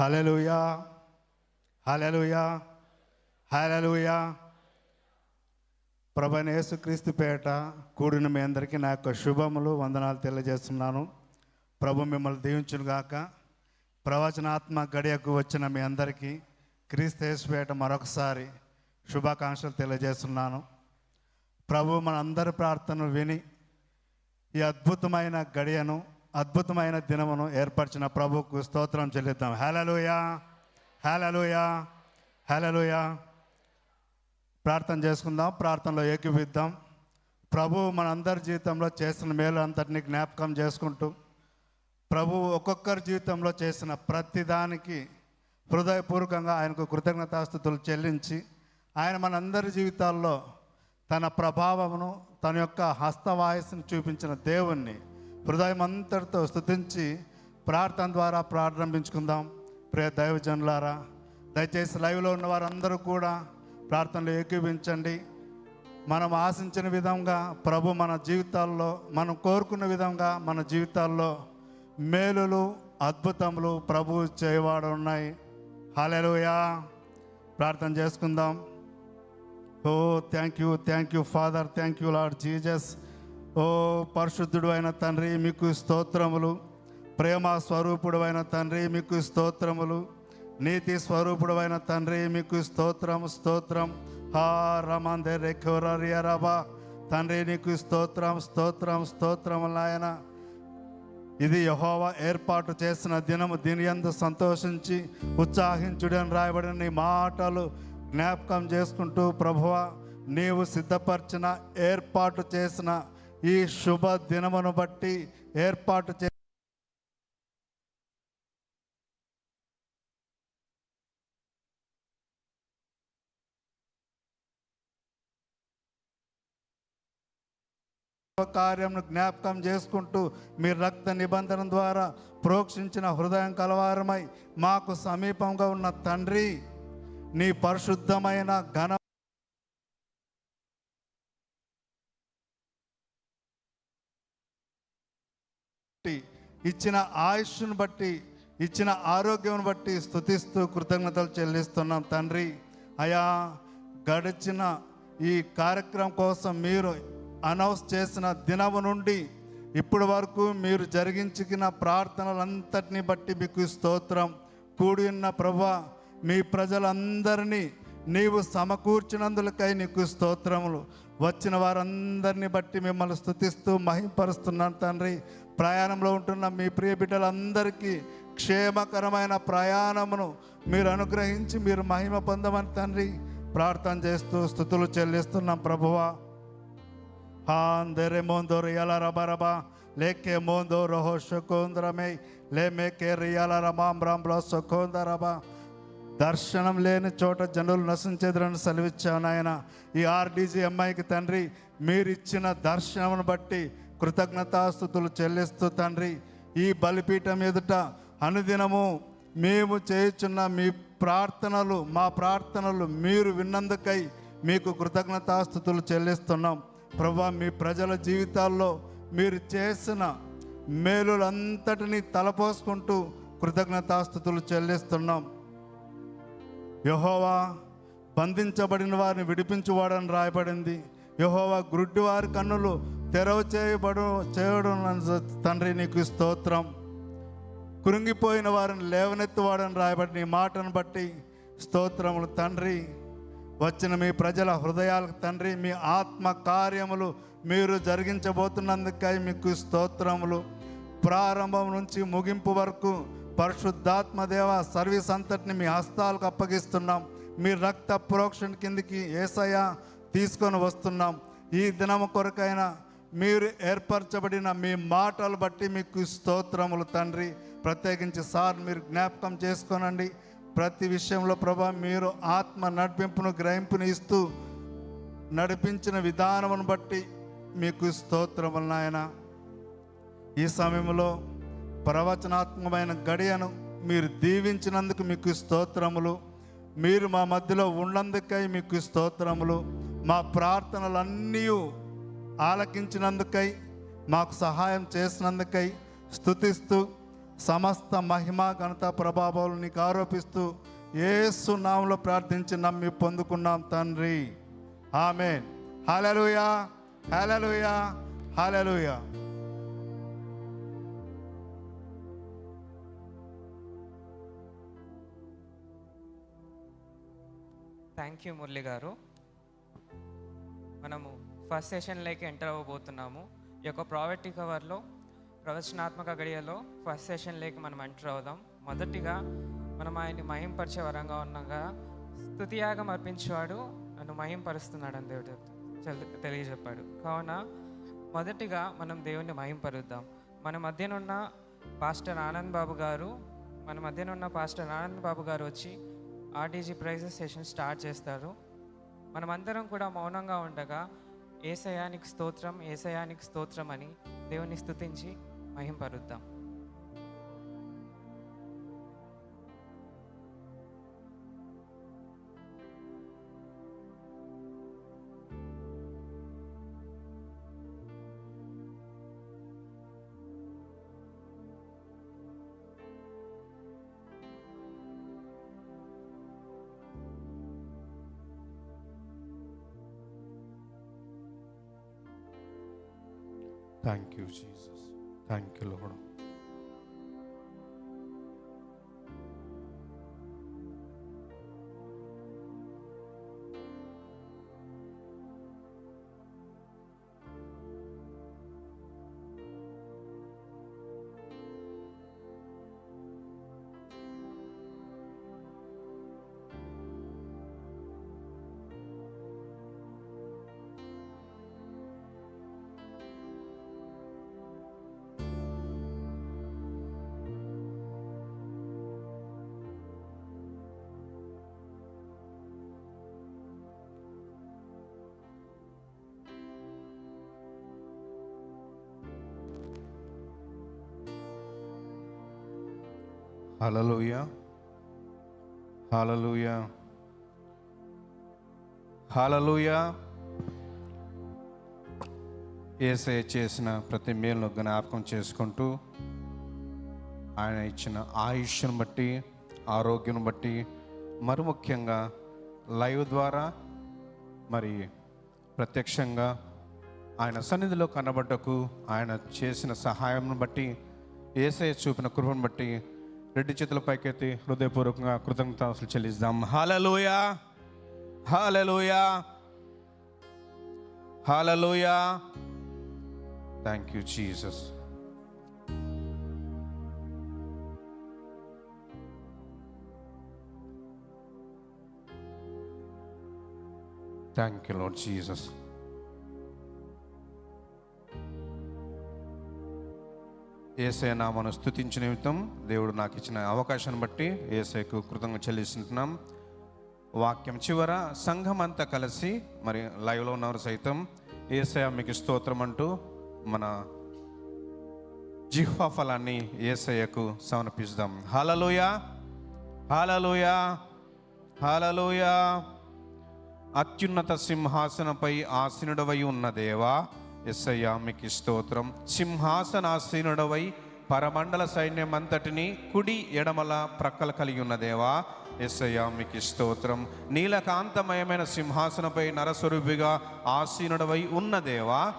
హలలుయా హలలుయా హలలుయా ప్రభనేసు యేసుక్రీస్తు పేట కూడిన మీ అందరికీ నా యొక్క శుభములు వందనాలు తెలియజేస్తున్నాను. ప్రభు మిమ్మల్ని దీవించును గాక. ప్రవచనాత్మ గడియకు వచ్చిన మీ అందరికీ క్రీస్తు మరొకసారి శుభాకాంక్షలు తెలియజేస్తున్నాను. ప్రభు మన అందరి ప్రార్థనలు విని ఈ అద్భుతమైన గడియను అద్భుతమైన దినమును ఏర్పరిచిన ప్రభుకు స్తోత్రం చెల్లిద్దాం. హేలలోయ హేలలోయ హేలలోయ ప్రార్థన చేసుకుందాం ప్రార్థనలో ఏకీవిద్దాం ప్రభు మనందరి జీవితంలో చేసిన మేలు అంతటిని జ్ఞాపకం చేసుకుంటూ ప్రభు ఒక్కొక్కరి జీవితంలో చేసిన ప్రతిదానికి హృదయపూర్వకంగా ఆయనకు కృతజ్ఞతాస్థుతులు చెల్లించి ఆయన మనందరి జీవితాల్లో తన ప్రభావమును తన యొక్క హస్తవాయస్సును చూపించిన దేవుణ్ణి హృదయం అంతటితో స్థుతించి ప్రార్థన ద్వారా ప్రారంభించుకుందాం. ప్రియ దైవజనులారా దయచేసి లైవ్లో ఉన్న వారందరూ కూడా ప్రార్థనలు ఏకీభించండి. మనం ఆశించిన విధంగా ప్రభు మన జీవితాల్లో మనం కోరుకున్న విధంగా మన జీవితాల్లో మేలులు అద్భుతములు ప్రభు చేయవాడు ఉన్నాయి. హాలెలుయా ప్రార్థన చేసుకుందాం. ఓ thank you thank you father. Thank you lord Jesus ఓ పరిశుద్ధుడు అయిన తండ్రి మీకు స్తోత్రములు. ప్రేమ స్వరూపుడు అయిన తండ్రి మీకు స్తోత్రములు. నీతి స్వరూపుడు అయిన తండ్రి మీకు స్తోత్రం స్తోత్రం. హా రమందే రెక్కోరబా తండ్రి నీకు స్తోత్రం స్తోత్రం స్తోత్రం నాయన. ఇది యహోవా ఏర్పాటు చేసిన దినము. దీని ఎందు సంతోషించి ఉత్సాహించుడని రాయబడిన నీ మాటలు జ్ఞాపకం చేసుకుంటూ ప్రభువ నీవు సిద్ధపరిచిన ఏర్పాటు చేసిన ఈ శుభ దినమును బట్టి ఏర్పాటు చే కార్యంను జ్ఞాపకం చేసుకుంటూ మీ రక్త నిబంధన ద్వారా ప్రోక్షించిన హృదయం కలవారమై మాకు సమీపంగా ఉన్న తండ్రి నీ పరిశుద్ధమైన ఘన ఇచ్చిన ఆయుష్ను బట్టి ఇచ్చిన ఆరోగ్యం బట్టి స్తుతిస్తూ కృతజ్ఞతలు చెల్లిస్తున్నాం తండ్రి. అయా గడిచిన ఈ కార్యక్రమం కోసం మీరు అనౌన్స్ చేసిన దినము నుండి ఇప్పటి వరకు మీరు జరిగించిన ప్రార్థనలంతటిని బట్టి మీకు స్తోత్రం. కూడి ఉన్న ప్రభు మీ ప్రజలందరినీ నీవు సమకూర్చినందులకై నీకు స్తోత్రములు. వచ్చిన వారందరిని బట్టి మిమ్మల్ని స్థుతిస్తూ మహింపరుస్తున్నాను తండ్రి. ప్రయాణంలో ఉంటున్న మీ ప్రియ బిడ్డలందరికీ క్షేమకరమైన ప్రయాణమును మీరు అనుగ్రహించి మీరు మహిమ పొందమని తండ్రి ప్రార్థన చేస్తూ స్థుతులు చెల్లిస్తున్నాం ప్రభువా. Handere మోందో రియల రబరబా లేకే మోందో రహో roho shokondra me le meke riala ramam దర్శనం లేని చోట జనులు నశించేదని సెలవిచ్చాను ఆయన ఈ ఆర్డీజీ అమ్మాయికి తండ్రి మీరిచ్చిన దర్శనమును బట్టి కృతజ్ఞతాస్థుతులు చెల్లిస్తూ తండ్రి ఈ బలిపీఠం ఎదుట అనుదినము మేము చేయుచున్న మీ ప్రార్థనలు మా ప్రార్థనలు మీరు విన్నందుకై మీకు కృతజ్ఞతాస్థుతులు చెల్లిస్తున్నాం. ప్రభా మీ ప్రజల జీవితాల్లో మీరు చేసిన మేలులంతటినీ తలపోసుకుంటూ కృతజ్ఞతాస్థుతులు చెల్లిస్తున్నాం. యహోవా బంధించబడిన వారిని విడిపించువాడని రాయబడింది. యహోవా గుడ్డి వారి కన్నులు తెరవ చేయబడు చేయడం తండ్రి నీకు స్తోత్రం. కృంగిపోయిన వారిని లేవనెత్తువాడని రాయబడిన ఈ మాటను బట్టి స్తోత్రములు తండ్రి. వచ్చిన మీ ప్రజల హృదయాలకు తండ్రి మీ ఆత్మ కార్యములు మీరు జరిగించబోతున్నందుకై మీకు స్తోత్రములు. ప్రారంభం నుంచి ముగింపు వరకు పరిశుద్ధాత్మ దేవ సర్వీస్ అంతటిని మీ హస్తాలకు అప్పగిస్తున్నాం. మీ రక్త ప్రోక్షణ కిందికి ఏసయ్య తీసుకొని వస్తున్నాం. ఈ దినము కొరకైనా మీరు ఏర్పరచబడిన మీ మాటలు బట్టి మీకు స్తోత్రములు తండ్రి. ప్రత్యేకించి సార్ మీరు జ్ఞాపకం చేసుకోనండి. ప్రతి విషయంలో ప్రభా మీరు ఆత్మ నడిపింపును గ్రహింపుని ఇస్తూ నడిపించిన విధానమును బట్టి మీకు స్తోత్రములు నాయన. ఈ సమయంలో ప్రవచనాత్మకమైన గడియను మీరు దీవించినందుకు మీకు స్తోత్రములు. మీరు మా మధ్యలో ఉన్నందుకై మీకు స్తోత్రములు. మా ప్రార్థనలన్నీ ఆలకించినందుకై మాకు సహాయం చేసినందుకై స్థుతిస్తూ సమస్త మహిమ ఘనత ప్రభావాలు నీకు ఆరోపిస్తూ ఏసు నామంలో ప్రార్థించి నమ్మి పొందుకున్నాం తండ్రి. ఆమె హల్లెలూయా. హల్లెలూయా. హల్లెలూయా. థ్యాంక్ యూ మురళి గారు. మనము ఫస్ట్ సెషన్లోకి ఎంటర్ అవ్వబోతున్నాము. ఈ యొక్క ప్రావర్టీ కవర్లో ప్రవచనాత్మక గడియలో ఫస్ట్ సెషన్లోకి మనం ఎంటర్ అవుదాం. మొదటిగా మనం ఆయన్ని మహింపరిచే వరంగా ఉన్నాగా స్థుతియాగం అర్పించేవాడు నన్ను మహింపరుస్తున్నాడని దేవుడు తెలియజెప్పాడు. కావున మొదటిగా మనం దేవుణ్ణి మహింపరుద్దాం. మన మధ్యనున్న పాస్టర్ ఆనంద్ బాబు గారు మన మధ్యనున్న పాస్టర్ ఆనంద్ బాబు గారు వచ్చి ఆర్టీజీ ప్రైజెస్ సెషన్ స్టార్ట్ చేస్తారు. మనమందరం కూడా మౌనంగా ఉండగా ఏసయానికి స్తోత్రం ఏసయానికి స్తోత్రం అని దేవుని స్థుతించి మహింపరుద్దాం. Thank you Jesus thank you lord హలలుయ హలలుయ హలలుయ ఏసే చేసిన ప్రతి మేలును జ్ఞాపకం చేసుకుంటూ ఆయన ఇచ్చిన ఆయుష్ను బట్టి ఆరోగ్యం బట్టి మరి ముఖ్యంగా లైవ్ ద్వారా మరి ప్రత్యక్షంగా ఆయన సన్నిధిలో కనబడ్డకు ఆయన చేసిన సహాయం బట్టి ఏసఐ చూపిన కృపను బట్టి రెడ్డి చేతుల పైకెత్తి హృదయపూర్వకంగా కృతజ్ఞతలు చెల్లిద్దాం హాలలోయ హాలలోయ హాలలోయ thank you Jesus thank you lord Jesus ఏసై నామను స్థుతించు నిమిత్తం దేవుడు నాకు ఇచ్చిన అవకాశాన్ని బట్టి ఏసైకు కృతంగా చెల్లిస్తుంటున్నాం. వాక్యం చివర సంఘం అంతా కలిసి మరి లైవ్లో ఉన్నవారు సైతం ఏసయ మీకు స్తోత్రం అంటూ మన జిహ్వా ఫలాన్ని ఏసయ్యకు సమర్పిస్తాం. హాలలోయ హాలలోయ హాలలోయ అత్యున్నత సింహాసనపై ఆసీనుడవై ఉన్న దేవా ఎస్సయ్యా మీకు స్తోత్రం. సింహాసనాసీనుడవై పరమండల సైన్యం అంతటిని కుడి ఎడమల ప్రక్కల కలిగి ఉన్న దేవా ఎస్సయ్యా మీకు స్తోత్రం. నీలకాంతమయమైన సింహాసనపై నరస్వరూపిగా ఆసీనుడవై ఉన్న దేవా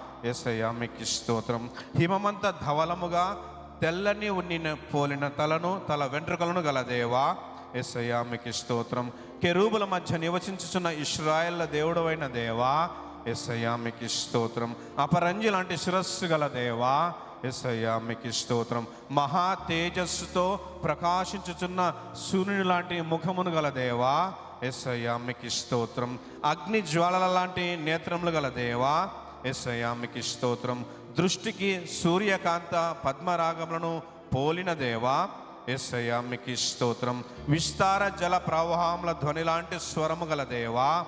మీకు స్తోత్రం. హిమమంత ధవలముగా తెల్లని ఉన్నిన పోలిన తలను తల వెంట్రుకలను గల దేవా ఎస్సయ్యా మీకు స్తోత్రం. కెరూబుల మధ్య నివసించుచున్న ఇస్రాయల్ల దేవుడవైన దేవా ఎస్ఐయా మీకు స్తోత్రం. అపరంజి లాంటి శిరస్సు గల దేవా ఎస్ఐయా మీకు స్తోత్రం. మహా తేజస్సుతో ప్రకాశించుచున్న సూర్యుని లాంటి ముఖమును గల దేవా ఎస్ఐయా మీకు స్తోత్రం. అగ్ని జ్వాలల లాంటి నేత్రములు గల దేవా ఎస్ఐయా మీకు స్తోత్రం. దృష్టికి సూర్యకాంత పద్మరాగములను పోలిన దేవా ఎస్ఐయా మీకు స్తోత్రం. విస్తార జల ప్రవాహముల ధ్వని లాంటి స్వరము గల దేవా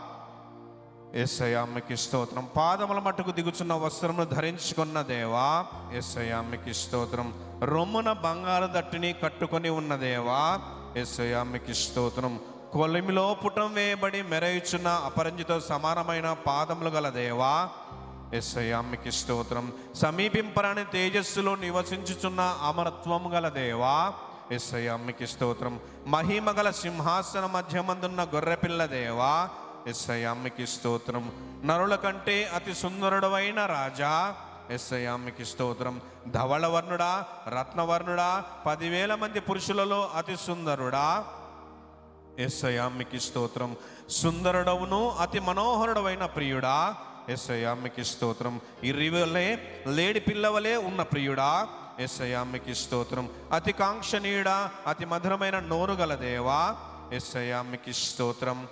ఎస్ఐమ్మకి స్తోత్రం. పాదముల మట్టుకు దిగుచున్న వస్త్రమును ధరించుకున్న దేవా ఎస్ఐమ్మకి స్తోత్రం. రొమ్మున బంగారు దట్టిని కట్టుకొని ఉన్న దేవా ఎస్ఐమ్మకి స్తోత్రం. కొలిమిలో పుటం వేయబడి మెరయిచున్న అపరంజితో సమానమైన పాదములు గల దేవా ఎస్ఐమ్మకి స్తోత్రం. సమీపింపరాని తేజస్సులో నివసించుచున్న అమరత్వం గల దేవా ఎస్ఐయామికి స్తోత్రం. మహిమ గల సింహాసన మధ్యమందున్న గొర్రెపిల్ల దేవా ఎస్ఐయామికి స్తోత్రం. నరుల కంటే అతి సుందరుడవైన రాజా ఎస్ఐయామికి స్తోత్రం. ధవళవర్ణుడా రత్నవర్ణుడా పదివేల మంది పురుషులలో అతి సుందరుడా ఎస్ఐయామికి స్తోత్రం. సుందరుడవును అతి మనోహరుడవైన ప్రియుడా ఎస్ఐయామికి స్తోత్రం. ఇరివలే లేడి పిల్లవలే ఉన్న ప్రియుడా ఎస్ఐయామికి స్తోత్రం. అతి కాంక్షణీయుడా అతి మధురమైన నోరు గల దేవా ఎస్ఐయామికి స్తోత్రం.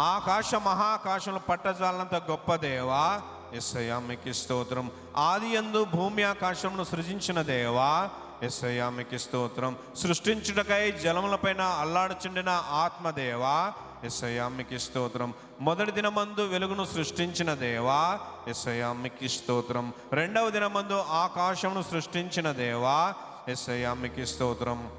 ఆకాశ మహాకాశంలో పట్టజాలంత గొప్ప దేవా. ఎస్ఐయామికి స్తోత్రం. ఆది ఎందు భూమి ఆకాశమును సృజించిన దేవా. ఎస్ఐయామికి స్తోత్రం. సృష్టించుటకై జలములపైన అల్లాడుచుండిన ఆత్మదేవా ఎస్ఐయామికి స్తోత్రం. మొదటి దినమందు వెలుగును సృష్టించిన దేవా. ఎస్ఐయామికి స్తోత్రం. రెండవ దినమందు ఆకాశమును సృష్టించిన దేవా. ఎస్ఐయామికి స్తోత్రం.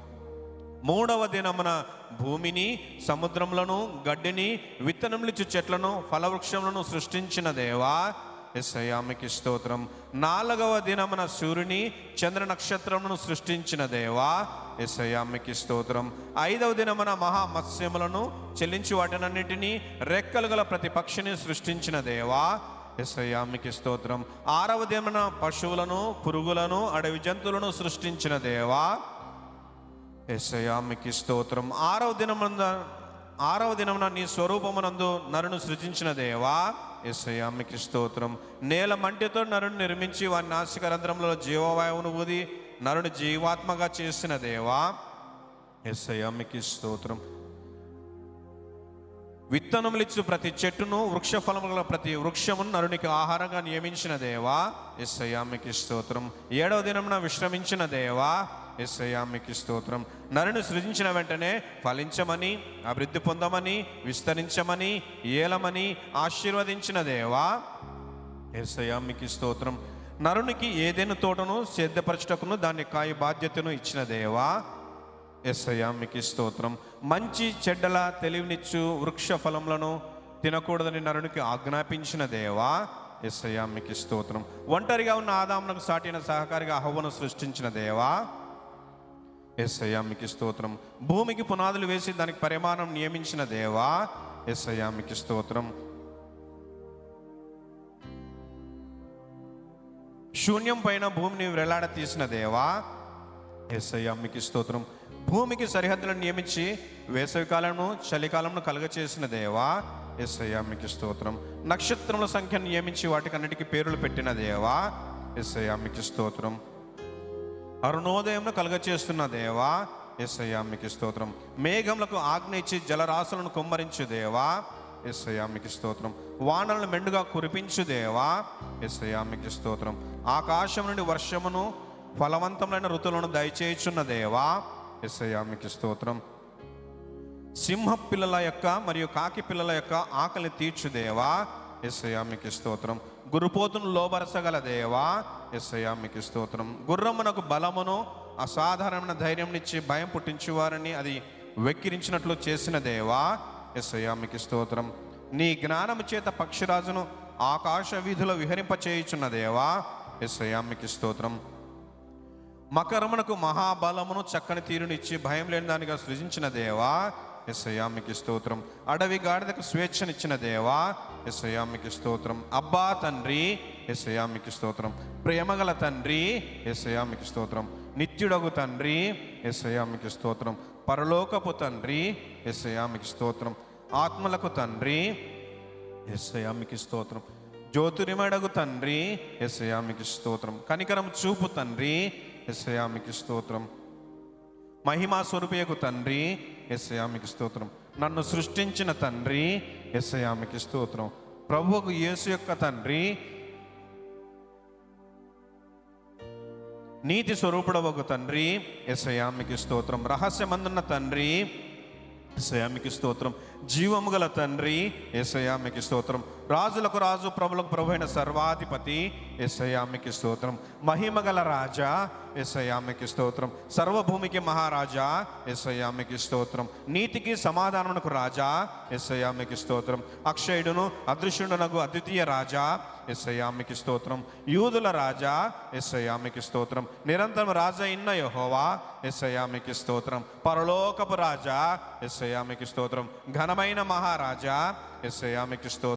మూడవ దినమున భూమిని సముద్రములను గడ్డిని విత్తనములిచ్చు చెట్లను ఫలవృక్షములను సృష్టించిన దేవా ఎస్ఐయామికి స్తోత్రం. నాలుగవ దినమున సూర్యుని చంద్ర నక్షత్రములను సృష్టించిన దేవా ఎస్ఐయామికి స్తోత్రం. ఐదవ దినమున మహా మత్స్యములను చెల్లించి వాటినన్నిటినీ రెక్కలు గల ప్రతి పక్షిని సృష్టించిన దేవా ఎస్ఐయామికి స్తోత్రం. ఆరవ దినమున పశువులను పురుగులను అడవి జంతువులను సృష్టించిన దేవా ఎస్ఐయామికి స్తోత్రం. ఆరవ దినమంద ఆరవ దినమున నీ స్వరూపమునందు నరును సృజించిన దేవా ఎస్ఐయామికి స్తోత్రం. నేల మంటితో నరుని నిర్మించి వారి నాసిక జీవవాయువును ఊది నరుని జీవాత్మగా చేసిన దేవా ఎస్ఐయామికి స్తోత్రం. విత్తనములిచ్చు ప్రతి చెట్టును వృక్ష ఫలముల ప్రతి వృక్షమును నరునికి ఆహారంగా నియమించిన దేవా ఎస్ఐయామికి స్తోత్రం. ఏడవ దినమున విశ్రమించిన దేవా ఎస్ఐయామికి స్తోత్రం. నరుని సృజించిన వెంటనే ఫలించమని అభివృద్ధి పొందమని విస్తరించమని ఏలమని ఆశీర్వదించిన దేవా ఎస్ఐయామికి స్తోత్రం. నరునికి ఏదైనా తోటను సిద్ధపరచుటకును దాన్ని కాయ బాధ్యతను ఇచ్చిన దేవా ఎస్ఐయామికి స్తోత్రం. మంచి చెడ్డల తెలివినిచ్చు వృక్ష ఫలములను తినకూడదని నరునికి ఆజ్ఞాపించిన దేవా ఎస్ఐయామికి స్తోత్రం. ఒంటరిగా ఉన్న ఆదామునకు సాటిన సహకారిగా హవ్వను సృష్టించిన దేవా ఎస్ఐయా మీకు స్తోత్రం. భూమికి పునాదులు వేసి దానికి పరిమాణం నియమించిన దేవా ఎస్ఐయా మీకు స్తోత్రం. శూన్యం పైన భూమిని వెళ్ళాడ తీసిన దేవా ఎస్ఐయామికి స్తోత్రం. భూమికి సరిహద్దులను నియమించి వేసవికాలము చలికాలంను కలుగచేసిన దేవా ఎస్ఐయామికి స్తోత్రం. నక్షత్రముల సంఖ్యను నియమించి వాటికన్నిటికీ పేర్లు పెట్టిన దేవా ఎస్ఐయా మీకు స్తోత్రం. అరుణోదయంను కలుగచేస్తున్న దేవా ఎస్ఐయామికి స్తోత్రం. మేఘములకు ఆజ్ఞ ఇచ్చి జలరాశులను కుమ్మరించు దేవా ఎస్ఐయామికి స్తోత్రం. వానలను మెండుగా కురిపించు దేవా ఎస్ఐయామికి స్తోత్రం. ఆకాశం నుండి వర్షమును ఫలవంతమైన ఋతువులను దయచేయుచున్న దేవా ఎస్ఐయామికి స్తోత్రం. సింహ పిల్లల యొక్క మరియు కాకి పిల్లల యొక్క ఆకలి తీర్చు దేవా ఎస్ఐయామికి స్తోత్రం. గురుపోతును లోబరచగల దేవా ఎస్ఐయామికి స్తోత్రం. గుర్రమునకు బలమును అసాధారణమైన ధైర్యంనిచ్చి భయం పుట్టించేవారని అది వెక్కిరించినట్లు చేసిన దేవా ఎస్ఐయామికి స్తోత్రం. నీ జ్ఞానము చేత పక్షిరాజును ఆకాశ వీధిలో విహరింపచేయుచున్న దేవా ఎస్ఐయామికి స్తోత్రం. మకరమునకు మహాబలమును చక్కని తీరునిచ్చి భయం లేని దానిగా సృజించిన దేవా ఎస్ఐయామికి స్తోత్రం. అడవి గాడిదకు స్వేచ్ఛనిచ్చిన దేవా ఎస్ఐయామికి స్తోత్రం. అబ్బా తండ్రి ఎస్ఐయామికి స్తోత్రం. ప్రేమగల తండ్రి ఎస్ఐయామికి స్తోత్రం. నిత్యుడగు తండ్రి ఎస్ఐయామికి స్తోత్రం. పరలోకపు తండ్రి ఎస్ఐయామికి స్తోత్రం. ఆత్మలకు తండ్రి ఎస్ఐయామికి స్తోత్రం. జ్యోతిరిమడగు తండ్రి ఎస్ఐయామికి స్తోత్రం. కనికరం చూపు తండ్రి ఎస్ఐయామికి స్తోత్రం. మహిమా స్వరూపయకు తండ్రి ఎస్ఐయామికి స్తోత్రం. నన్ను సృష్టించిన తండ్రి ఎస్ఐయామికి స్తోత్రం. ప్రభువుకు యేసు యొక్క తండ్రి నీతి స్వరూపుడవకు తండ్రి. ఎస్ఐయామికి స్తోత్రం. రహస్యమందున్న తండ్రి ఎస్ఐయామికి స్తోత్రం. జీవము గల తండ్రి ఎస్ఐయామికి స్తోత్రం. రాజులకు రాజు ప్రభులకు ప్రభు అయిన సర్వాధిపతి ఎస్ఐయామికి స్తోత్రం. మహిమ గల రాజా ఎస్ఐయామికి స్తోత్రం. సర్వభూమికి మహారాజా ఎస్ఐయామికి స్తోత్రం. నీతికి సమాధానమునకు రాజా ఎస్ఐయామికి స్తోత్రం. అక్షయుడును అదృశ్యుడునకు అద్వితీయ రాజా ఎస్ఐయామికి స్తోత్రం. యూదుల రాజా ఎస్ఐయామికి స్తోత్రం. నిరంతరం రాజా ఇన్న యహోవా ఎస్ఐయామికి స్తోత్రం. పరలోకపు రాజా ఎస్ఐయామికి స్తోత్రం. ఘనమైన మహారాజా ఎస్ఐయామికి స్తోత్రం.